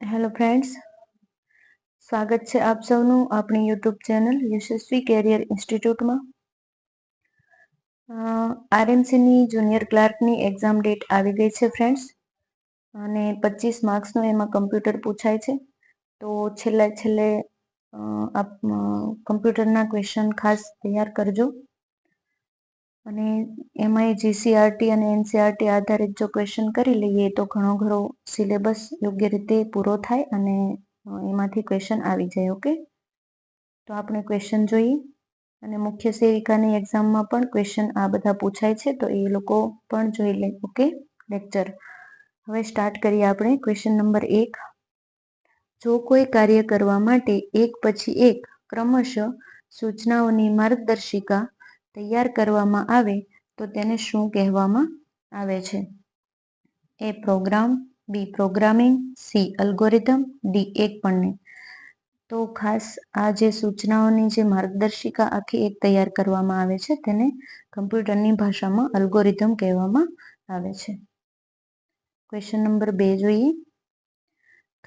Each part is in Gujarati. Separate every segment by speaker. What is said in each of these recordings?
Speaker 1: હેલો ફ્રેન્ડ્સ સ્વાગત છે આપ સૌનું આપણી યુટ્યુબ ચેનલ યશસ્વી કેરિયર ઇન્સ્ટિટ્યૂટમાં આરએમસીની જુનિયર ક્લાર્કની એક્ઝામ ડેટ આવી ગઈ છે ફ્રેન્ડ્સ અને પચીસ માર્ક્સનું એમાં કમ્પ્યુટર પૂછાય છે. તો છેલ્લે છેલ્લે આપ કમ્પ્યુટરના ક્વેશ્ચન ખાસ તૈયાર કરજો. અને એમાંય જીસીઆરટી અને એનસીઆરટી આધારિત જો ક્વેશ્ચન કરી લઈએ તો ઘણો ઘણો સિલેબસ યોગ્ય રીતે પૂરો થાય અને એમાંથી ક્વેશ્ચન આવી જાય ઓકે તો આપણે ક્વેશ્ચન જોઈએ. અને મુખ્ય સેવિકાની એક્ઝામમાં પણ ક્વેશ્ચન આ બધા પૂછાય છે, તો એ લોકો પણ જોઈ લે ઓકે લેક્ચર હવે સ્ટાર્ટ કરીએ આપણે ક્વેશ્ચન નંબર એક. જો કોઈ કાર્ય કરવા માટે એક પછી એક ક્રમશઃ સૂચનાઓની માર્ગદર્શિકા તૈયાર કરવામાં આવે તો તેને શું કહેવામાં આવે છે? A program B programming C algorithm D એક પણને તો ખાસ આ જે સૂચનાઓની જે માર્ગદર્શિકા આખી એક તૈયાર કરવામાં આવે છે, તેને કમ્પ્યુટરની ભાષામાં અલ્ગોરિધમ કહેવામાં આવે છે. ક્વેશ્ચન નંબર બે જોઈએ.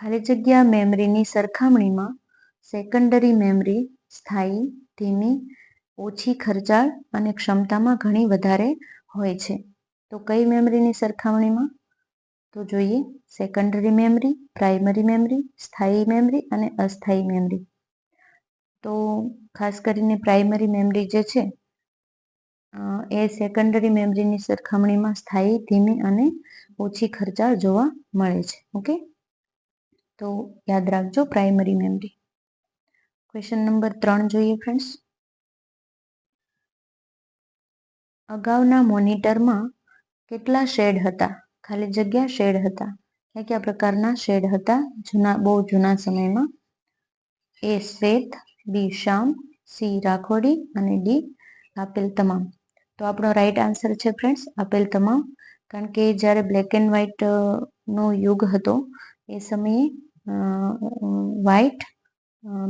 Speaker 1: ખાલી જગ્યા મેમરીની સરખામણીમાં સેકન્ડરી મેમરી સ્થાયી, ધીમી ઓછી ખર્ચાળ અને ક્ષમતામાં ઘણી વધારે હોય છે. તો કઈ મેમરીની સરખામણીમાં? તો જોઈએ સેકન્ડરી મેમરી પ્રાઇમરી મેમરી સ્થાયી મેમરી અને અસ્થાયી મેમરી તો ખાસ કરીને પ્રાઇમરી મેમરી જે છે એ સેકન્ડરી મેમરીની સરખામણીમાં સ્થાયી, ધીમી અને ઓછી ખર્ચાળ જોવા મળે છે. ઓકે? તો યાદ રાખજો પ્રાઇમરી મેમરી ક્વેશ્ચન નંબર ત્રણ જોઈએ ફ્રેન્ડ્સ અગાઉના મોનિટરમાં કેટલા શેડ હતા? ખાલી જગ્યા શેડ હતા? ક્યાં કયા પ્રકારના શેડ હતા? જૂના, બહુ જૂના સમયમાં? એ શ્વેત બી શ્યામ, સી રાખોડી અને ડી આપેલ તમામ. તો આપણો રાઈટ આન્સર છે ફ્રેન્ડ્સ આપેલ તમામ. કારણ કે જ્યારે બ્લેક એન્ડ વ્હાઇટ નો યુગ હતો, એ સમયે વ્હાઈટ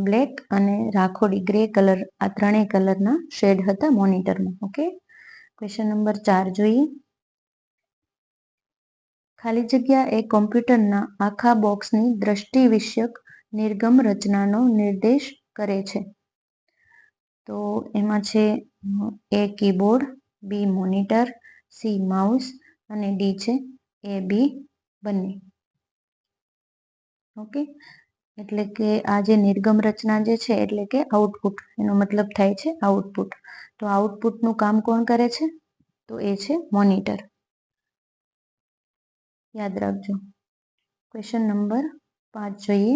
Speaker 1: બ્લેક અને રાખોડી ગ્રે કલર આ ત્રણેય કલરના શેડ હતા મોનિટરમાં ઓકે ક્વેશ્ચન નંબર ચાર જોઈએ. ખાલી જગ્યા એ કોમ્પ્યુટરના આખા બોક્સની દ્રષ્ટિ વિષયક નિર્ગમ રચનાનો નિર્દેશ કરે છે. તો એમાં છે A keyboard, B monitor, C mouse અને ડી છે, એ બી બંને. ઓકે? એટલે કે આ જે નિર્ગમ રચના જે છે, એટલે કે આઉટપુટ એનો મતલબ થાય છે આઉટપુટ તો આઉટપુટનું કામ કોણ કરે છે? તો એ છે મોનિટર યાદ રાખજો. ક્વેશ્ચન નંબર પાંચ જોઈએ.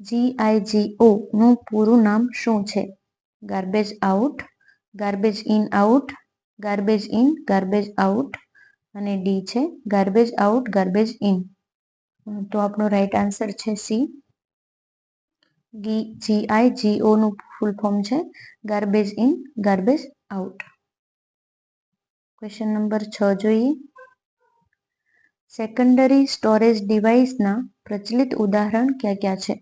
Speaker 1: જીઆઈજીઓ નું પૂરું નામ શું છે? Garbage out garbage in out garbage in garbage out અને ડી છે ગાર્બેજ આઉટ ગાર્બેજ ઇન તો આપણો રાઈટ આન્સર છે સી જીઆઈજીઓ નું ફૂલ ફોર્મ છે. Garbage in garbage out question number છ જોઈએ. સેકન્ડરી સ્ટોરેજ ડિવાઇસના પ્રચલિત ઉદાહરણ ક્યાં ક્યાં છે?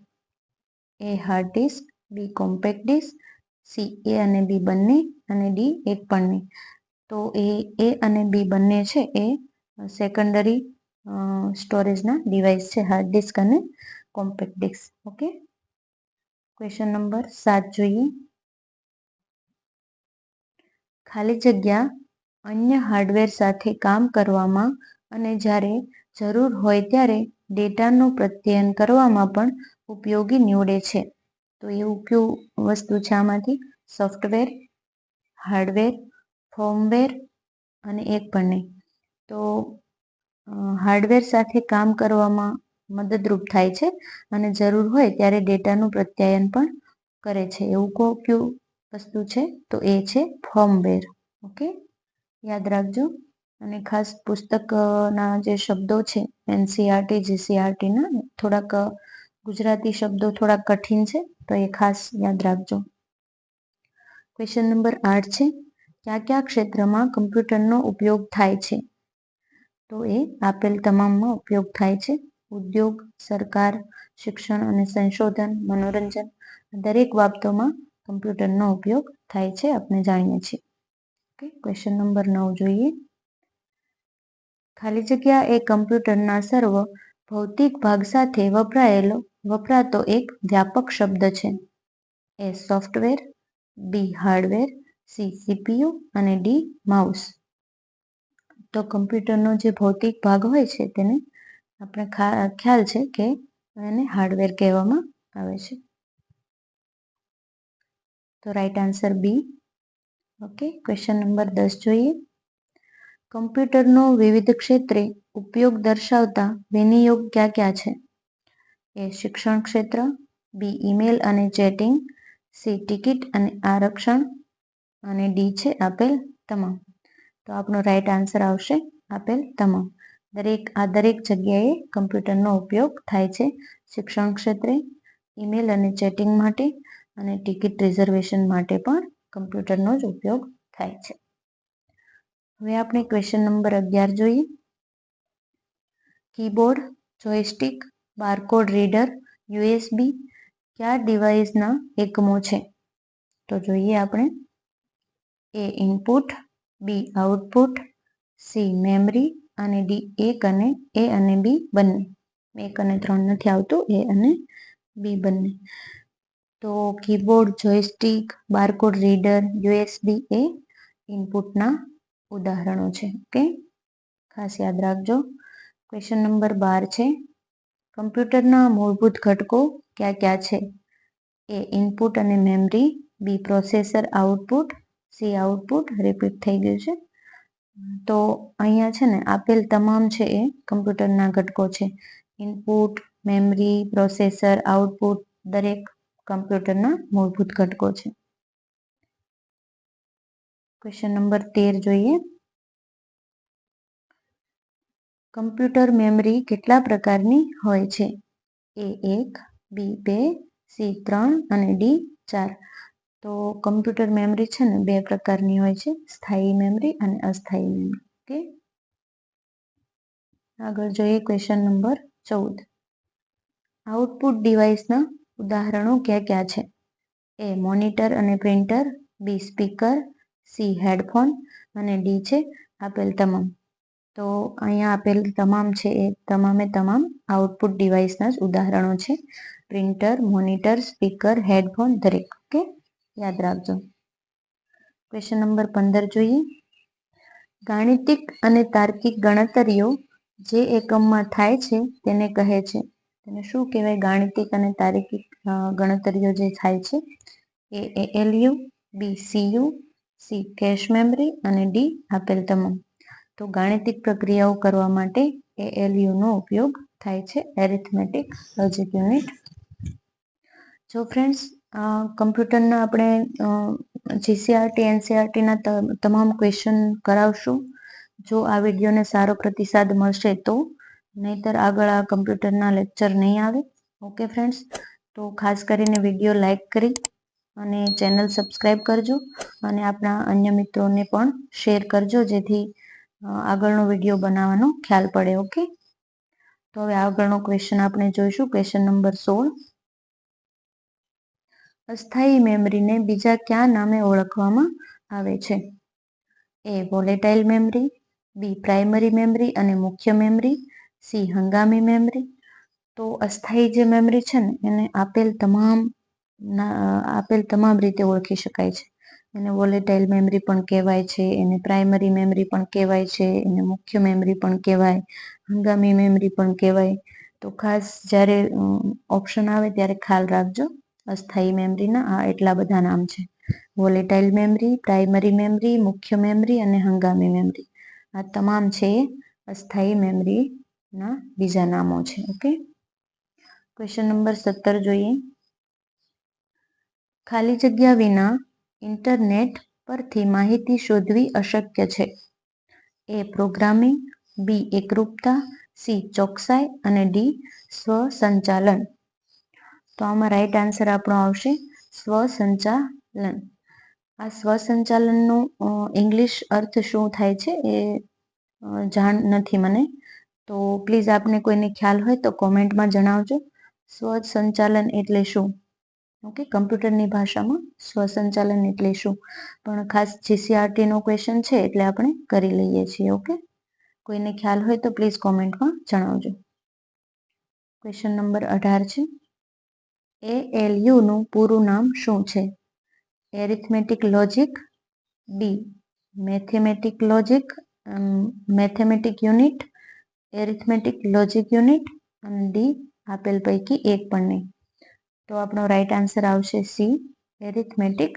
Speaker 1: A hard disk B compact disk C A અને બી બંને અને ડી એક પણ તો એ એ અને બી બંને છે એ સેકન્ડરી સ્ટોરેજના ડિવાઇસ છે હાર્ડ ડિસ્ક અને compact disk okay question number સાત જોઈએ. ખાલી જગ્યા અન્ય હાર્ડવેર સાથે કામ કરવામાં અને જ્યારે જરૂર હોય ત્યારે ડેટાનું પ્રત્યયન કરવામાં પણ ઉપયોગી નીવડે છે. તો એવું કયું વસ્તુ છે આમાંથી? સોફ્ટવેર હાર્ડવેર ફોર્મવેર અને એક પણ નહીં. તો હાર્ડવેર સાથે કામ કરવામાં મદદરૂપ થાય છે અને જરૂર હોય ત્યારે ડેટાનું પ્રત્યાયન પણ કરે છે. એવું કયું વસ્તુ છે? તો એ છે ફોર્મવેર. ઓકે? યાદ રાખજો. અને ખાસ પુસ્તકના જે શબ્દો છે એનસીઆરટી જીસીઆરટીના થોડાક ગુજરાતી શબ્દો થોડાક કઠિન છે, તો એ ખાસ યાદ રાખજો. ક્વેશ્ચન નંબર આઠ છે, કયા કયા ક્ષેત્રમાં કમ્પ્યુટરનો ઉપયોગ થાય છે? તો એ આપેલ તમામમાં ઉપયોગ થાય છે. ઉદ્યોગ, સરકાર, શિક્ષણ અને સંશોધન, મનોરંજન દરેક બાબતોમાં કમ્પ્યુટરનો ઉપયોગ થાય છે આપણે જાણીએ છીએ. ઓકે ક્વેશ્ચન નંબર નવ જોઈએ. ખાલી જગ્યા એ કમ્પ્યુટરના સર્વ ભૌતિક ભાગ સાથે વપરાયેલો, વપરાતો એક વ્યાપક શબ્દ છે. A software B hardware C CPU અને ડી માઉસ તો કમ્પ્યુટરનો જે ભૌતિક ભાગ હોય છે તેને આપણે ખ્યાલ છે કે એને હાર્ડવેર કહેવામાં આવે છે. તો right answer B okay question number દસ જોઈએ. કમ્પ્યુટરનો વિવિધ ક્ષેત્રે ઉપયોગ દર્શાવતા વિનિયોગ ક્યાં ક્યાં છે? એ શિક્ષણ ક્ષેત્ર બી ઈમેલ અને ચેટિંગ સી ટિકિટ અને આરક્ષણ, અને ડી છે આપેલ તમામ. તો આપણો રાઈટ આન્સર આવશે આપેલ તમામ. દરેક, આ દરેક જગ્યાએ કમ્પ્યુટરનો ઉપયોગ થાય છે શિક્ષણ ક્ષેત્રે, ઈમેલ અને ચેટિંગ માટે અને ટિકિટ રિઝર્વેશન માટે પણ કમ્પ્યુટરનો જ ઉપયોગ થાય છે. હવે આપણે ક્વેશ્ચન નંબર અગિયાર જોઈએ. Keyboard, joystick, barcode reader, USB કયા ડિવાઇસના એકમો છે? તો જોઈએ આપણે. A input, B output, C memory અને ડી એક અને એ અને બી બંને. એક અને ત્રણ નથી આવતું, એ અને બી બંને. તો keyboard joystick barcode reader, USB એ ઇનપુટના ઉદાહરણો છે, ઓકે? ખાસ યાદ રાખજો. ક્વેશ્ચન નંબર બાર છે. કમ્પ્યુટરના મૂળભૂત ઘટકો ક્યાં ક્યાં છે? એ ઇનપુટ અને memory, B processor output, C output, repeat થઈ ગયું છે. તો અહીંયા છે ને આપેલ તમામ છે એ કમ્પ્યુટરના ઘટકો છે. ઇનપુટ મેમરી પ્રોસેસર આઉટપુટ દરેક કમ્પ્યુટરના મૂળભૂત ઘટકો છે. ક્વેશ્ચન નંબર તેર જોઈએ. કમ્પ્યુટર મેમરી કેટલા પ્રકારની હોય છે? એ એક બી બે સી ત્રણ અને ડી ચાર. તો કમ્પ્યુટર મેમરી છે ને બે પ્રકારની હોય છે, સ્થાયી મેમરી અને અસ્થાયી મેમરી. ઓકે? આગળ જોઈએ ક્વેશ્ચન નંબર ચૌદ. આઉટપુટ ડિવાઇસના ઉદાહરણો ક્યાં ક્યાં છે? એ મોનિટર અને printer, B speaker, C headphone અને ડી છે આપેલ તમામ. તો અહીંયા આપેલ તમામ છે એ તમામે તમામ આઉટપુટ ડિવાઇસના જ ઉદાહરણો છે. પ્રિન્ટર, મોનિટર, સ્પીકર, હેડફોન દરેક. ઓકે? યાદ રાખજો. ક્વેશ્ચન નંબર પંદર જોઈએ. ગાણિતિક અને તાર્કિક ગણતરીઓ જે એકમમાં થાય છે તેને કહે છે. તેને શું કહેવાય? ગાણિતિક અને તાર્કિક ગણતરીઓ જે થાય છે A ALU B CU C cache memory અને ડી આપેલ તમામ. તો ગાણિતિક પ્રક્રિયાઓ કરવા માટે એએલયુનો ઉપયોગ થાય છે એરિથમેટિક લોજિક યુનિટ જો ફ્રેન્ડ્સ કમ્પ્યુટરના આપણે જીસીઆરટી એનસીઆરટીના તમામ ક્વેશ્ચન કરાવશું. જો આ વિડીયોને સારો પ્રતિસાદ મળશે તો, નહીતર આગળ આ કમ્પ્યુટરના લેક્ચર નહીં આવે. ઓકે ફ્રેન્ડ્સ તો ખાસ કરીને વીડિયો લાઈક કરી અને ચેનલ સબસ્ક્રાઈબ કરજો અને આપણા અન્ય મિત્રોને પણ શેર કરજો જેથી આગળનો વીડિયો બનાવવાનો ખ્યાલ પડે ઓકે તો હવે આગળનો ક્વેશ્ચન આપણે જોઈશું. ક્વેશ્ચન નંબર સોળ. અસ્થાયી મેમરીને બીજા કયા નામે ઓળખવામાં આવે છે? A, volatile memory, B, primary memory અને મુખ્ય મેમરી, સી, હંગામી મેમરી. તો અસ્થાયી જે મેમરી છે ને, એને આપેલ તમામ આપેલ તમામ રીતે ઓળખી શકાય છે. એને વોલેટાઇલ મેમરી પણ કહેવાય છે, એને પ્રાઇમરી મેમરી પણ કહેવાય છે, એને મુખ્ય મેમરી પણ કહેવાય, હંગામી મેમરી પણ કહેવાય. તો ખાસ જ્યારે ઓપ્શન આવે ત્યારે ખ્યાલ રાખજો. અસ્થાયી મેમરીના આ એટલા બધા નામ છે. વોલેટાઇલ મેમરી પ્રાઇમરી મેમરી મુખ્ય મેમરી અને હંગામી મેમરી આ તમામ છે. અસ્થાયી મેમરીના બીજા નામો છે. ઓકે ક્વેશ્ચન નંબર સત્તર જોઈએ. ખાલી જગ્યા વિના ઇન્ટરનેટ પરથી માહિતી શોધવી અશક્ય છે. એ પ્રોગ્રામિંગ બી એકરૂપતા સી ચોકસાઈ અને ડી સ્વસંચાલન તો આમાં રાઈટ આન્સર આપણો આવશે સ્વસંચાલન. આ સ્વસંચાલનનો ઇંગ્લિશ અર્થ શું થાય છે એ જાણ નથી મને. તો પ્લીઝ આપને કોઈને ખ્યાલ હોય તો કોમેન્ટમાં જણાવજો. સ્વસંચાલન એટલે શું? ઓકે, કમ્પ્યુટરની ભાષામાં સ્વસંચાલન એટલે શું? પણ ખાસ જીસીઆરટીનો ક્વેશ્ચન છે એટલે આપણે કરી લઈએ છીએ, ઓકે? કોઈને ખ્યાલ હોય તો પ્લીઝ કોમેન્ટમાં જણાવજો. ક્વેશ્ચન નંબર અઢાર છે. એ એલ પૂરું નામ શું છે? Arithmetic logic D mathematic logic mathematic unit arithmetic logic unit અને ડી આપેલ પૈકી એક પણ નહીં. તો આપણો રાઈટ આન્સર આવશે સી એરિથમેટિક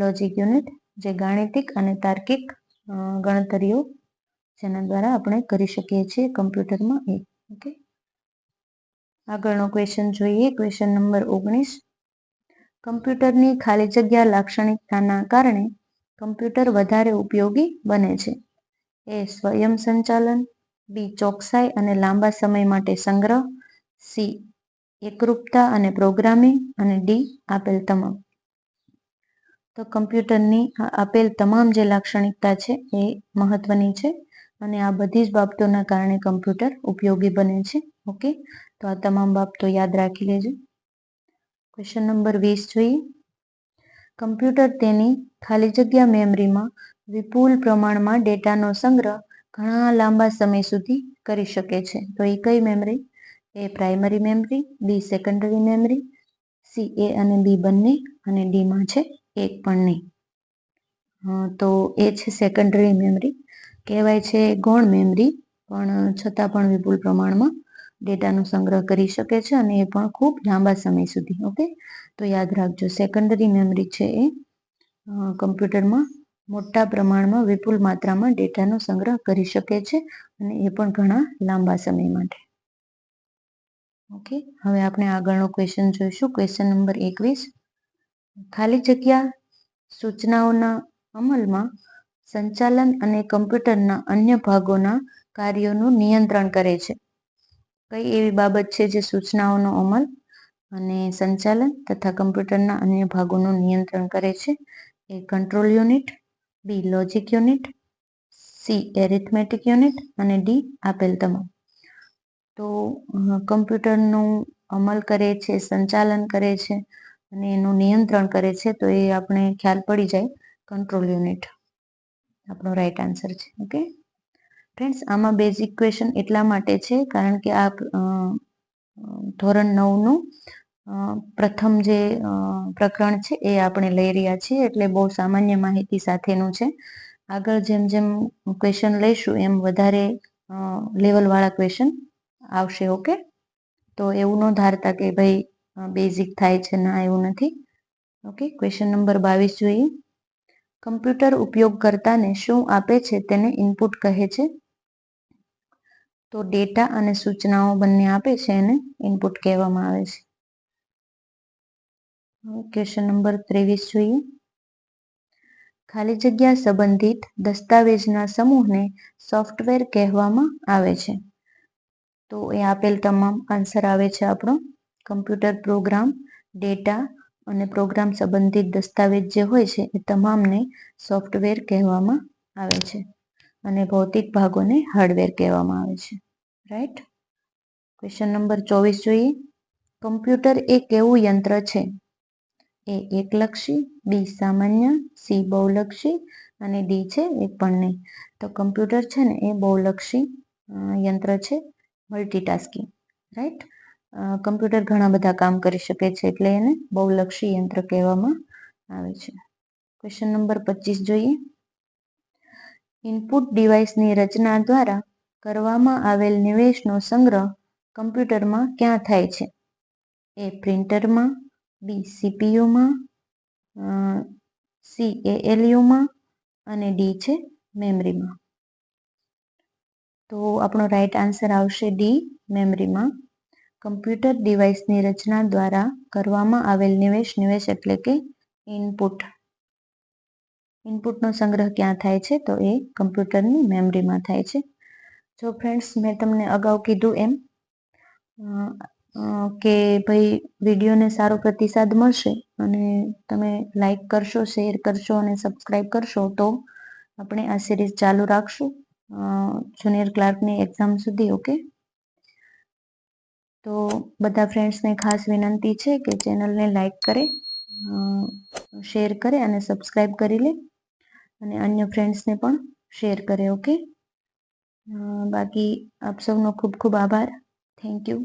Speaker 1: લોજિક યુનિટ જે ગાણિતિક અને તાર્કિક ગણતરીઓ જેના દ્વારા આપણે કરી શકીએ છીએ કમ્પ્યુટરમાં એ ઓકે આગળનો ક્વેશ્ચન જોઈએ. ક્વેશ્ચન નંબર ઓગણીસ. કમ્પ્યુટરની ખાલી જગ્યા લાક્ષણિકતાના કારણે કમ્પ્યુટર વધારે ઉપયોગી બને છે. એ સ્વયં સંચાલન, બી ચોકસાઈ અને લાંબા સમય માટે સંગ્રહ, સી એકરૂપતા અને પ્રોગ્રામિંગ, અને ડી આપેલ તમામ. તો કમ્પ્યુટરની આપેલ તમામ જે લાક્ષણિકતા છે એ મહત્વની છે અને આ બધી જ બાબતોના કારણે કમ્પ્યુટર ઉપયોગી બને છે. ઓકે? તો આ તમામ બાબતો યાદ રાખી લેજો. ક્વેશ્ચન નંબર વીસ જોઈએ. કમ્પ્યુટર તેની ખાલી જગ્યા મેમરીમાં વિપુલ પ્રમાણમાં ડેટાનો સંગ્રહ ઘણા લાંબા સમય સુધી કરી શકે છે. તો એ કઈ memory? A primary memory B secondary memory C A અને બી બંને અને ડીમાં છે એક પણ નહીં. તો એ છે સેકન્ડરી મેમરી કહેવાય છે ગૌણ મેમરી પણ છતાં પણ વિપુલ પ્રમાણમાં ડેટાનો સંગ્રહ કરી શકે છે અને એ પણ ખૂબ લાંબા સમય સુધી, ઓકે? તો યાદ રાખજો સેકન્ડરી મેમરી છે એ કમ્પ્યુટરમાં મોટા પ્રમાણમાં વિપુલ માત્રામાં ડેટાનો સંગ્રહ કરી શકે છે અને એ પણ ઘણા લાંબા સમય માટે. ઓકે, હવે આપણે આગળનો ક્વેશ્ચન જોઈશું. ક્વેશ્ચન નંબર એકવીસ. ખાલી જગ્યા સૂચનાઓના અમલમાં સંચાલન અને કમ્પ્યુટરના અન્ય ભાગોના કાર્યોનું નિયંત્રણ કરે છે. કઈ એવી બાબત છે જે સૂચનાઓનો અમલ અને સંચાલન તથા કમ્પ્યુટરના અન્ય ભાગોનું નિયંત્રણ કરે છે? A control unit B logic unit C arithmetic unit અને ડી આપેલ તમામ. તો કમ્પ્યુટરનું અમલ કરે છે, સંચાલન કરે છે અને એનું નિયંત્રણ કરે છે, તો એ આપણે ખ્યાલ પડી જાય કંટ્રોલ યુનિટ આપણો રાઈટ આન્સર છે ઓકે ફ્રેન્ડ્સ આમાં બેઝિક ક્વેશ્ચન એટલા માટે છે, કારણ કે આ ધોરણ નવનું પ્રથમ જે પ્રકરણ છે એ આપણે લઈ રહ્યા છીએ, એટલે બહુ સામાન્ય માહિતી સાથેનું છે. આગળ જેમ જેમ ક્વેશ્ચન લઈશું, એમ વધારે લેવલવાળા ક્વેશ્ચન આવશે ઓકે તો એવું ન ધારતા કે ભાઈ બેઝિક થાય છે ના, એવું નથી. ઓકે ક્વેશ્ચન નંબર બાવીસ જોઈએ. કમ્પ્યુટર ઉપયોગકર્તાને શું આપે છે તેને ઇનપુટ કહે છે? તો ડેટા અને સૂચનાઓ બંને આપે છે એને ઇનપુટ કહેવામાં આવે છે. ક્વેશ્ચન નંબર ત્રેવીસ જોઈએ. ખાલી જગ્યા સંબંધિત દસ્તાવેજના સમૂહને સોફ્ટવેર કહેવામાં આવે છે. તો એ આપેલ તમામ આન્સર આવે છે આપણો. કમ્પ્યુટર પ્રોગ્રામ ડેટા અને પ્રોગ્રામ સંબંધિત દસ્તાવેજ જે હોય છે એ તમામને સોફ્ટવેર કહેવામાં આવે છે. અને ભૌતિક ભાગોને હાર્ડવેર કહેવામાં આવે છે. રાઈટ ક્વેશ્ચન નંબર ચોવીસ જોઈએ. કમ્પ્યુટર એ કેવું યંત્ર છે? એ એકલક્ષી બી સામાન્ય સી બહુલક્ષી અને ડી છે એ પણ નહીં. તો કમ્પ્યુટર છે ને એ બહુલક્ષી યંત્ર છે મલ્ટીટાસ્કિંગ રાઈટ કમ્પ્યુટર ઘણા બધા કામ કરી શકે છે એટલે એને બહુલક્ષી યંત્ર કહેવામાં આવે છે. ક્વેશ્ચન નંબર પચીસ જોઈએ. ઇનપુટ ડિવાઇસની રચના દ્વારા કરવામાં આવેલ નિવેશનો સંગ્રહ કમ્પ્યુટરમાં ક્યાં થાય છે? એ પ્રિન્ટરમાં, બી સીપીયુમાં સી એએલયુમાં અને ડી છે મેમરીમાં. તો આપણો રાઈટ આન્સર આવશે ડી મેમરીમાં. કમ્પ્યુટર ડિવાઇસની રચના દ્વારા કરવામાં આવેલ નિવેશ નિવેશ એટલે કે ઇનપુટ. ઇનપુટનો સંગ્રહ ક્યાં થાય છે? તો એ કમ્પ્યુટરની મેમરીમાં થાય છે. જો ફ્રેન્ડ્સ મેં તમને અગાઉ કીધું એમ કે ભાઈ વિડીયોને સારો પ્રતિસાદ મળશે અને તમે લાઈક કરશો શેર કરશો અને સબસ્ક્રાઈબ કરશો, તો આપણે આ સિરીઝ ચાલુ રાખશું. જુનિયર ક્લાર્કની એક્ઝામ સુધી ઓકે તો બધા ફ્રેન્ડ્સને ખાસ વિનંતી છે કે ચેનલને લાઈક કરે શેર કરે અને સબસ્ક્રાઈબ કરી લે. અને અન્ય ફ્રેન્ડ્સને પણ શેર કરે, ઓકે? બાકી આપ સૌનો ખૂબ ખૂબ આભાર. Thank you.